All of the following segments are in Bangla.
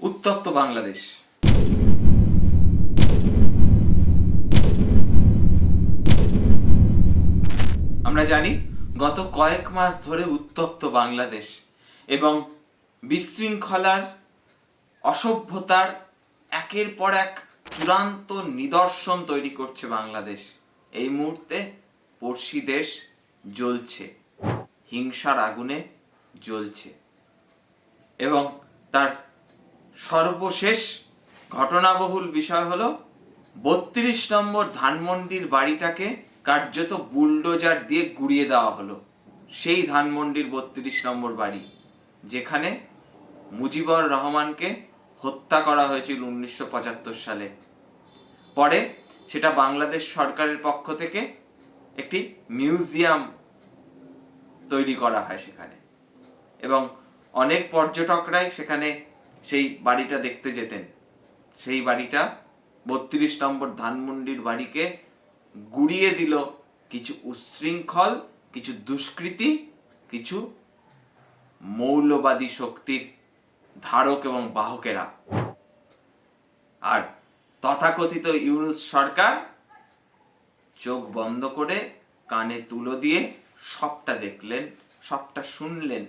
উত্তপ্ত বাংলাদেশ। আমরা জানি, গত কয়েক মাস ধরে উত্তপ্ত বাংলাদেশ এবং বিশৃঙ্খলার অসভ্যতার একের পর এক চূড়ান্ত নিদর্শন তৈরি করছে বাংলাদেশ। এই মুহূর্তে পড়শি দেশ জ্বলছে, হিংসার আগুনে জ্বলছে এবং তার সর্বশেষ ঘটনাবহুল বিষয় হলো বত্রিশ নম্বর ধানমন্ডির বাড়িটাকে কার্যত বুলডোজার দিয়ে গুড়িয়ে দেওয়া হলো। সেই ধানমন্ডির বত্রিশ নম্বর বাড়ি, যেখানে মুজিবর রহমানকে হত্যা করা হয়েছিল উনিশশো পঁচাত্তর সালে। পরে সেটা বাংলাদেশ সরকারের পক্ষ থেকে একটি মিউজিয়াম তৈরি করা হয় সেখানে। এবং অনেক পর্যটকরাই সেখানে সেই বাড়িটা দেখতে যেতেন। সেই বাড়িটা বত্রিশ নম্বর ধানমন্ডির বাড়িকে গুড়িয়ে দিল কিছু উচ্ছৃঙ্খল, কিছু দুষ্কৃতী, কিছু মৌলবাদী শক্তির ধারক এবং বাহকেরা। আর তথাকথিত ইউনুস সরকার চোখ বন্ধ করে কানে তুলো দিয়ে সবটা দেখলেন, সবটা শুনলেন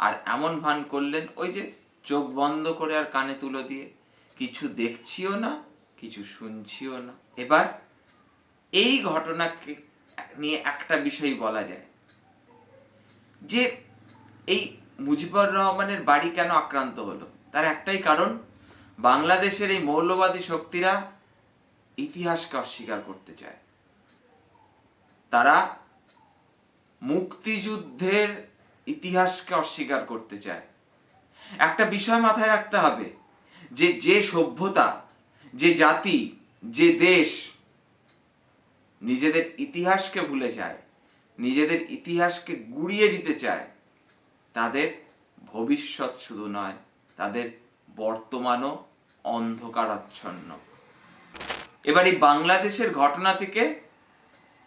আর এমন ভান করলেন ওই যে চোখ বন্ধ করে আর কানে তুলো দিয়ে। কিছু দেখছিও না, কিছু শুনছিও না। এবার এই ঘটনাকে নিয়ে একটা বিষয় বলা যায়। যে এই মুজিবুর রহমানের বাড়ি কেন আক্রান্ত হলো? তার একটাই কারণ, বাংলাদেশের এই মৌলবাদী শক্তিরা ইতিহাসকে অস্বীকার করতে চায়। তারা মুক্তিযুদ্ধের ইতিহাসকে অস্বীকার করতে চায়। একটা বিষয় মাথায় রাখতে হবে যে যে সভ্যতা, যে জাতি, যে দেশ নিজেদের ইতিহাসকে ভুলে যায়, নিজেদের ইতিহাসকে গুড়িয়ে দিতে চায়, তাদের ভবিষ্যৎ শুধু নয়, তাদের বর্তমানও অন্ধকারাচ্ছন্ন। এবার এই বাংলাদেশের ঘটনা থেকে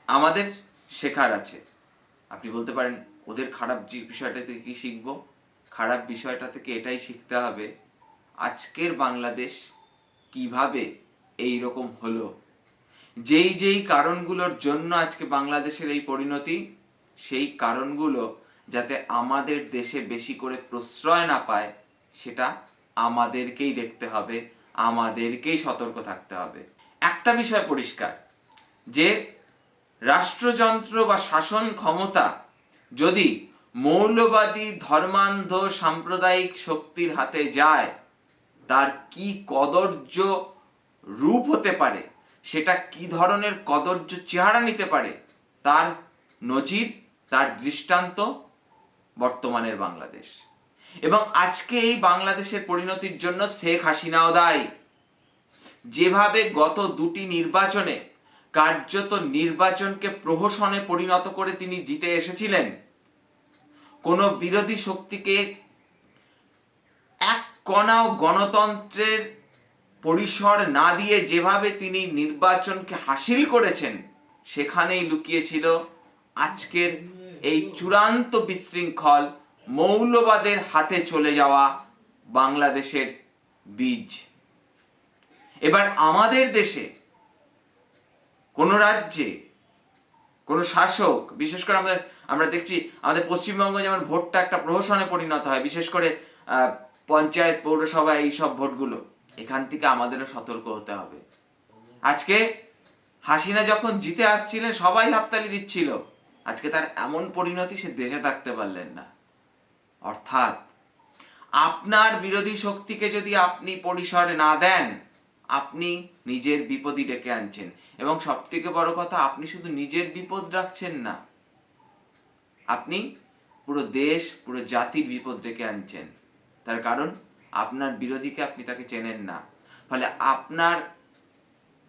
আমাদের শেখার আছে। আপনি বলতে পারেন, ওদের খারাপ বিষয়টা থেকে কি শিখব? খারাপ বিষয়টা থেকে এটাই শিখতে হবে, আজকের বাংলাদেশ কীভাবে এই রকম হলো? যেই যেই কারণগুলোর জন্য আজকে বাংলাদেশের এই পরিণতি, সেই কারণগুলো যাতে আমাদের দেশে বেশি করে প্রশ্রয় না পায়, সেটা আমাদেরকেই দেখতে হবে, আমাদেরকেই সতর্ক থাকতে হবে। একটা বিষয় পরিষ্কার, যে রাষ্ট্রযন্ত্র বা শাসন ক্ষমতা যদি মৌলবাদী, ধর্মান্ধ, সাম্প্রদায়িক শক্তির হাতে যায়, তার কি কদর্য রূপ হতে পারে? সেটা কি ধরনের কদর্য চেহারা নিতে পারে? তার নজির, তার দৃষ্টান্ত বর্তমানের বাংলাদেশ। এবং আজকে এই বাংলাদেশের পরিণতির জন্য শেখ হাসিনাও দায়ী। যেভাবে গত দুটি নির্বাচনে কার্যত নির্বাচনকে প্রহসনে পরিণত করে তিনি জিতে এসেছিলেন কোনো বিরোধী শক্তিকে এক কণাও গণতন্ত্রের পরিসর না দিয়ে যেভাবে তিনি নির্বাচনকে হাসিল করেছেন, সেখানেই লুকিয়েছিল আজকের এই চূড়ান্ত বিশৃঙ্খল, মৌলবাদের হাতে চলে যাওয়া বাংলাদেশের বীজ। এবার আমাদের দেশে কোনো রাজ্যে কোনো শাসক, বিশেষ করে আমাদের, আমরা দেখছি আমাদের পশ্চিমবঙ্গ যেমন ভোটটা একটা প্রহসনে পরিণত হয়, বিশেষ করে পঞ্চায়েত, পৌরসভা এই সব ভোটগুলো, এখান থেকে আমাদেরও সতর্ক হতে হবে। আজকে হাসিনা যখন জিতে আসছিলেন, সবাই হাততালি দিচ্ছিল। আজকে তার এমন পরিণতি, সে দেশে থাকতে পারলেন না। অর্থাৎ, আপনার বিরোধী শক্তিকে যদি আপনি পরিসরে না দেন আপনি নিজের বিপদই ডেকে আনছেন। এবং সব থেকে বড় কথা, আপনি শুধু নিজের বিপদ রাখছেন না। আপনি পুরো দেশ, পুরো জাতির বিপদ ডেকে আনছেন। তার কারণ, আপনার বিরোধীকে আপনি তাকে চেনেন না। ফলে আপনার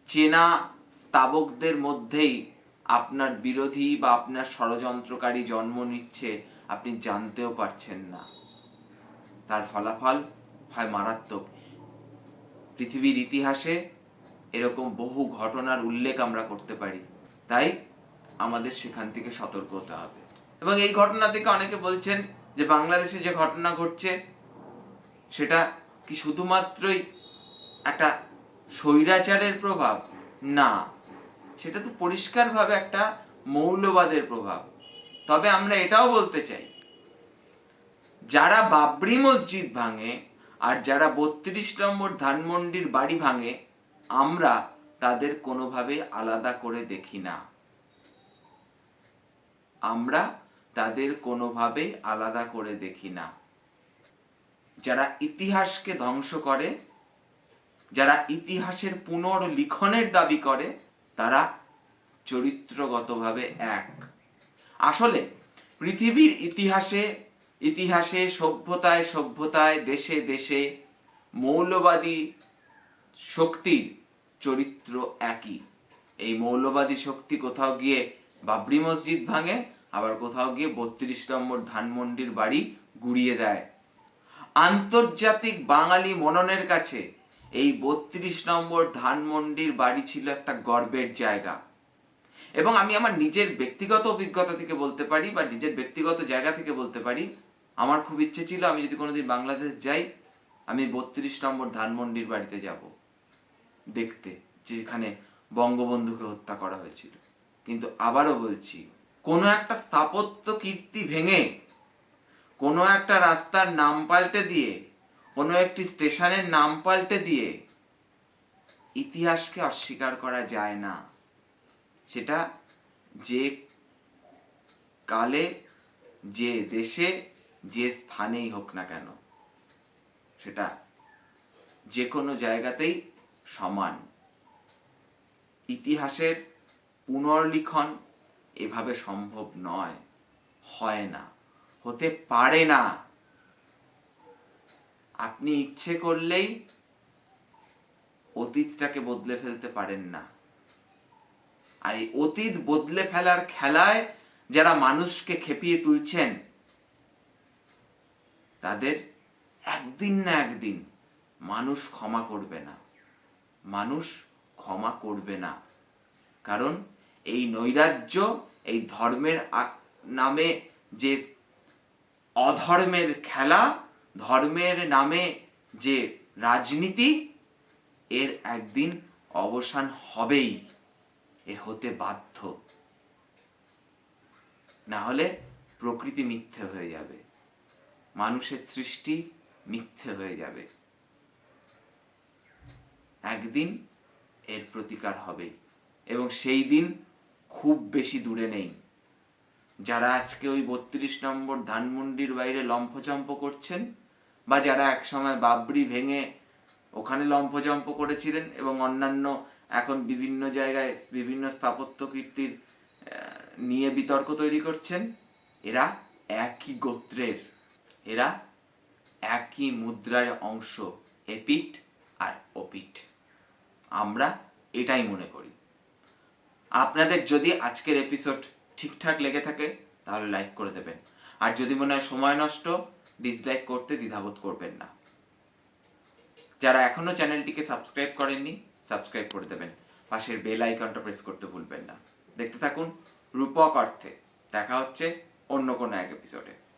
চেনা স্তাবকদের মধ্যেই আপনার বিরোধী বা আপনার ষড়যন্ত্রকারী জন্ম নিচ্ছে আপনি জানতেও পারছেন না। তার ফলাফল হয় মারাত্মক। পৃথিবীর ইতিহাসে এরকম বহু ঘটনার উল্লেখ আমরা করতে পারি। তাই আমাদের সেখান থেকে সতর্ক হতে হবে। এবং এই ঘটনা থেকে অনেকে বলছেন যে বাংলাদেশে যে ঘটনা ঘটছে, সেটা কি শুধুমাত্রই একটা স্বৈরাচারের প্রভাব? না। সেটা তো পরিষ্কারভাবে একটা মৌলবাদের প্রভাব। তবে আমরা এটাও বলতে চাই, যারা বাবরি মসজিদ ভাঙে আর যারা বত্রিশ নম্বর ধানমন্ডির বাড়ি ভাঙে, আমরা তাদের কোনোভাবে আলাদা করে দেখি না। আমরা তাদের কোনোভাবে আলাদা করে দেখি না। যারা ইতিহাসকে ধ্বংস করে, যারা ইতিহাসের পুনর্লিখনের দাবি করে, তারা চরিত্রগতভাবে এক। আসলে পৃথিবীর ইতিহাসে ইতিহাসে সভ্যতায় সভ্যতায় দেশে দেশে মৌলবাদী শক্তির চরিত্র একই। এই মৌলবাদী শক্তি কোথাও গিয়ে বাবরি মসজিদ ভাঙে, আবার কোথাও গিয়ে বত্রিশ নম্বর ধানমন্ডির বাড়ি গুড়িয়ে দেয়। আন্তর্জাতিক বাঙালি মননের কাছে এই বত্রিশ নম্বর ধানমন্ডির বাড়ি ছিল একটা গর্বের জায়গা। এবং আমি আমার নিজের ব্যক্তিগত অভিজ্ঞতা থেকে বলতে পারি বা নিজের ব্যক্তিগত জায়গা থেকে বলতে পারি আমার খুব ইচ্ছে ছিল আমি যদি কোনোদিন বাংলাদেশ যাই, আমি বত্রিশ নম্বর ধানমন্ডির বাড়িতে যাব দেখতে, যেখানে বঙ্গবন্ধুকে হত্যা করা হয়েছিল। কিন্তু আবারও বলছি, কোনো একটা স্থাপত্য কীর্তি ভেঙে, কোনো একটা রাস্তার নাম পাল্টে দিয়ে, কোনো একটি স্টেশনের নাম পাল্টে দিয়ে ইতিহাসকে অস্বীকার করা যায় না। সেটা যে কালে, যে দেশে যে স্থানেই হোক না কেন, সেটা যে কোনো জায়গাতেই সমান। ইতিহাসের পুনর্লিখন এভাবে সম্ভব নয়, হয় না, হতে পারে না। আপনি ইচ্ছে করলেই অতীতটাকে বদলে ফেলতে পারেন না। আর এই অতীত বদলে ফেলার খেলায় যারা মানুষকে খেপিয়ে তুলছেন তাদের একদিন না একদিন মানুষ ক্ষমা করবে না। মানুষ ক্ষমা করবে না। কারণ এই নৈরাজ্য, এই ধর্মের নামে যে অধর্মের খেলা, ধর্মের নামে যে রাজনীতি, এর একদিন অবসান হবেই। এ হতে বাধ্য। না হলে প্রকৃতি মিথ্যে হয়ে যাবে। মানুষের সৃষ্টি মিথ্যে হয়ে যাবে। একদিন এর প্রতিকার হবেই এবং সেই দিন খুব বেশি দূরে নেই। যারা আজকে ওই বত্রিশ নম্বর ধানমন্ডির বাইরে লম্ফচম্প করছেন বা যারা একসময় বাবরি ভেঙে ওখানে লম্ফজম্প করেছিলেন এবং অন্যান্য এখন বিভিন্ন জায়গায় বিভিন্ন স্থাপত্য কীর্তির নিয়ে বিতর্ক তৈরি করছেন, এরা একই গোত্রের। এরা একই মুদ্রার অংশ এপিট আর ওপিট আমরা এটাই মনে করি। আপনাদের যদি আজকের এপিসোড ঠিকঠাক লেগে থাকে, তাহলে লাইক করে দেবেন। আর যদি মনে হয় সময় নষ্ট ডিসলাইক করতে দ্বিধাবোধ করবেন না। যারা এখনও চ্যানেলটিকে সাবস্ক্রাইব করেননি সাবস্ক্রাইব করে দেবেন। পাশের বেল আইকনটা প্রেস করতে ভুলবেন না। দেখতে থাকুন রূপক অর্থে। দেখা হচ্ছে অন্য কোনো এক এপিসোডে